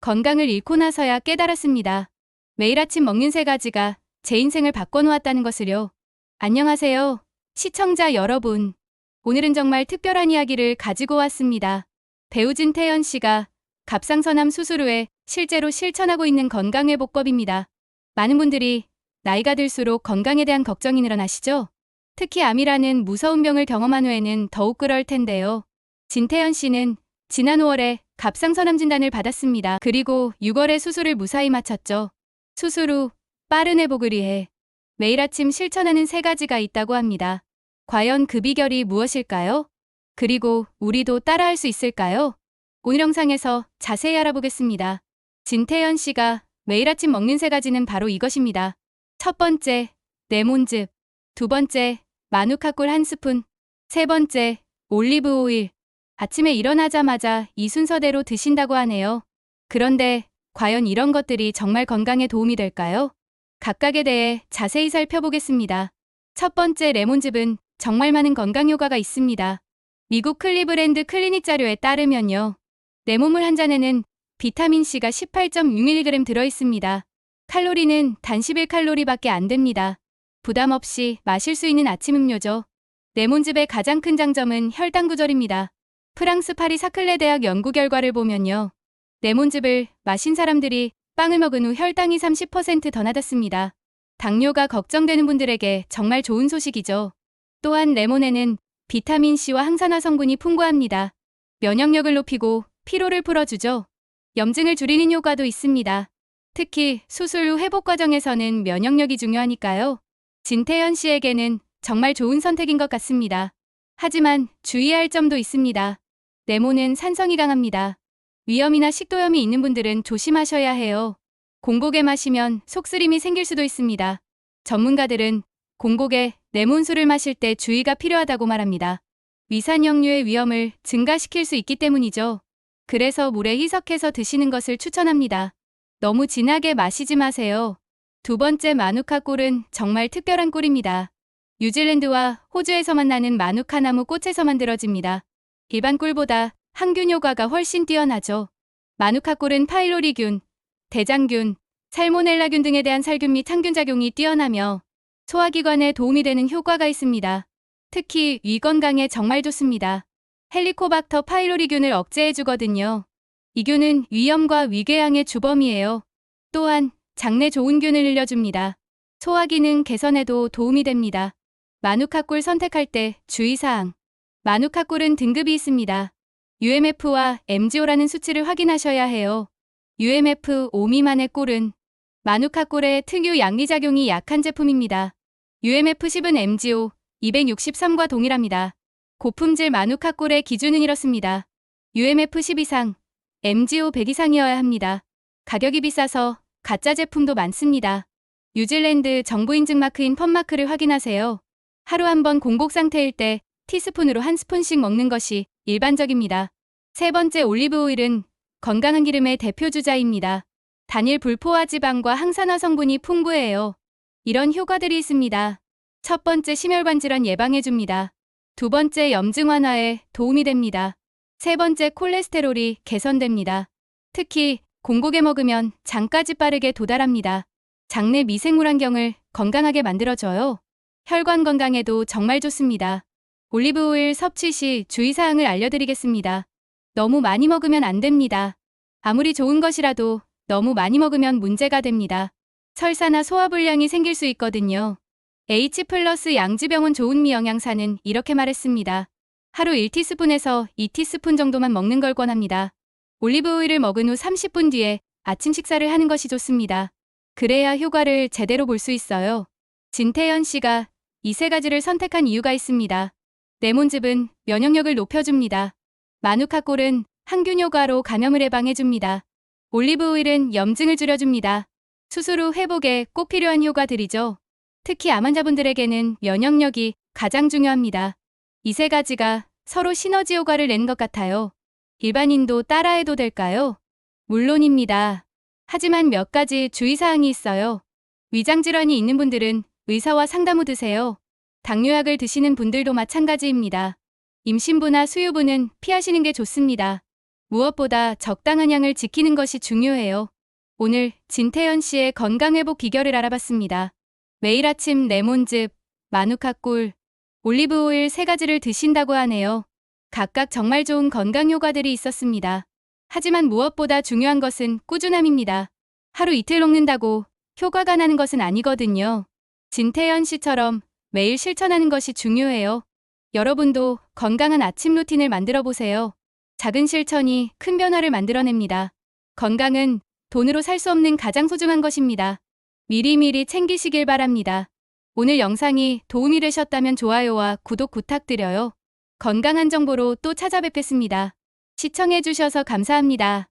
건강을 잃고 나서야 깨달았습니다. 매일 아침 먹는 세 가지가 제 인생을 바꿔놓았다는 것을요. 안녕하세요. 시청자 여러분. 오늘은 정말 특별한 이야기를 가지고 왔습니다. 배우 진태현 씨가 갑상선암 수술 후에 실제로 실천하고 있는 건강회복법입니다. 많은 분들이 나이가 들수록 건강에 대한 걱정이 늘어나시죠? 특히 암이라는 무서운 병을 경험한 후에는 더욱 그럴 텐데요. 진태현 씨는 지난 5월에 갑상선암 진단을 받았습니다. 그리고 6월에 수술을 무사히 마쳤죠. 수술 후 빠른 회복을 위해 매일 아침 실천하는 세 가지가 있다고 합니다. 과연 그 비결이 무엇일까요? 그리고 우리도 따라할 수 있을까요? 오늘 영상에서 자세히 알아보겠습니다. 진태현 씨가 매일 아침 먹는 세 가지는 바로 이것입니다. 첫 번째, 레몬즙. 두 번째, 마누카꿀 한 스푼. 세 번째, 올리브 오일. 아침에 일어나자마자 이 순서대로 드신다고 하네요. 그런데 과연 이런 것들이 정말 건강에 도움이 될까요? 각각에 대해 자세히 살펴보겠습니다. 첫 번째 레몬즙은 정말 많은 건강 효과가 있습니다. 미국 클리브랜드 클리닉 자료에 따르면요. 레몬물 한 잔에는 비타민C가 18.6mg 들어 있습니다. 칼로리는 단 11칼로리밖에 안 됩니다. 부담 없이 마실 수 있는 아침 음료죠. 레몬즙의 가장 큰 장점은 혈당 조절입니다. 프랑스 파리 사클레 대학 연구 결과를 보면요. 레몬즙을 마신 사람들이 빵을 먹은 후 혈당이 30%더 낮았습니다. 당뇨가 걱정되는 분들에게 정말 좋은 소식이죠. 또한 레몬에는 비타민C와 항산화 성분이 풍부합니다. 면역력을 높이고 피로를 풀어주죠. 염증을 줄이는 효과도 있습니다. 특히 수술 후 회복 과정에서는 면역력이 중요하니까요. 진태현 씨에게는 정말 좋은 선택인 것 같습니다. 하지만 주의해야 할 점도 있습니다. 레몬은 산성이 강합니다. 위염이나 식도염이 있는 분들은 조심하셔야 해요. 공복에 마시면 속쓰림이 생길 수도 있습니다. 전문가들은 공복에 레몬술을 마실 때 주의가 필요하다고 말합니다. 위산역류의 위험을 증가시킬 수 있기 때문이죠. 그래서 물에 희석해서 드시는 것을 추천합니다. 너무 진하게 마시지 마세요. 두 번째 마누카 꿀은 정말 특별한 꿀입니다. 뉴질랜드와 호주에서 만 나는 마누카 나무 꽃에서 만들어집니다. 일반 꿀보다 항균 효과가 훨씬 뛰어나죠. 마누카 꿀은 파일로리균, 대장균, 살모넬라균 등에 대한 살균 및 항균 작용이 뛰어나며 소화기관에 도움이 되는 효과가 있습니다. 특히 위 건강에 정말 좋습니다. 헬리코박터 파일로리균을 억제해주거든요. 이 균은 위염과 위궤양의 주범이에요. 또한 장내 좋은 균을 늘려줍니다. 소화 기능 개선에도 도움이 됩니다. 마누카꿀 선택할 때 주의사항. 마누카꿀은 등급이 있습니다. UMF와 MGO라는 수치를 확인하셔야 해요. UMF 5 미만의 꿀은 마누카꿀의 특유 양리작용이 약한 제품입니다. UMF 10은 MGO 263과 동일합니다. 고품질 마누카꿀의 기준은 이렇습니다. UMF 10 이상, MGO 100 이상이어야 합니다. 가격이 비싸서 가짜 제품도 많습니다. 뉴질랜드 정부 인증 마크인 펀마크를 확인하세요. 하루 한 번 공복 상태일 때 티스푼으로 한 스푼씩 먹는 것이 일반적입니다. 세 번째 올리브 오일은 건강한 기름의 대표 주자입니다. 단일 불포화 지방과 항산화 성분이 풍부해요. 이런 효과들이 있습니다. 첫 번째 심혈관 질환 예방해 줍니다. 두 번째 염증 완화에 도움이 됩니다. 세 번째 콜레스테롤이 개선됩니다. 특히 공복에 먹으면 장까지 빠르게 도달합니다. 장내 미생물 환경을 건강하게 만들어줘요. 혈관 건강에도 정말 좋습니다. 올리브 오일 섭취 시 주의사항을 알려드리겠습니다. 너무 많이 먹으면 안 됩니다. 아무리 좋은 것이라도 너무 많이 먹으면 문제가 됩니다. 설사나 소화불량이 생길 수 있거든요. H 플러스 양지병원 좋은 미 영양사는 이렇게 말했습니다. 하루 1티스푼에서 2티스푼 정도만 먹는 걸 권합니다. 올리브 오일을 먹은 후 30분 뒤에 아침 식사를 하는 것이 좋습니다. 그래야 효과를 제대로 볼 수 있어요. 진태현 씨가 이 세 가지를 선택한 이유가 있습니다. 레몬즙은 면역력을 높여줍니다. 마누카꿀은 항균 효과로 감염을 예방해줍니다. 올리브 오일은 염증을 줄여줍니다. 수술 후 회복에 꼭 필요한 효과들이죠. 특히 암 환자분들에게는 면역력이 가장 중요합니다. 이 세 가지가 서로 시너지 효과를 내는 것 같아요. 일반인도 따라해도 될까요? 물론입니다. 하지만 몇 가지 주의사항이 있어요. 위장질환이 있는 분들은 의사와 상담 후 드세요. 당뇨약을 드시는 분들도 마찬가지입니다. 임신부나 수유부는 피하시는 게 좋습니다. 무엇보다 적당한 양을 지키는 것이 중요해요. 오늘 진태현 씨의 건강회복 비결을 알아봤습니다. 매일 아침 레몬즙, 마누카꿀, 올리브오일 세 가지를 드신다고 하네요. 각각 정말 좋은 건강 효과들이 있었습니다. 하지만 무엇보다 중요한 것은 꾸준함입니다. 하루 이틀 먹는다고 효과가 나는 것은 아니거든요. 진태현 씨처럼 매일 실천하는 것이 중요해요. 여러분도 건강한 아침 루틴을 만들어 보세요. 작은 실천이 큰 변화를 만들어냅니다. 건강은 돈으로 살 수 없는 가장 소중한 것입니다. 미리미리 챙기시길 바랍니다. 오늘 영상이 도움이 되셨다면 좋아요와 구독 부탁드려요. 건강한 정보로 또 찾아뵙겠습니다. 시청해주셔서 감사합니다.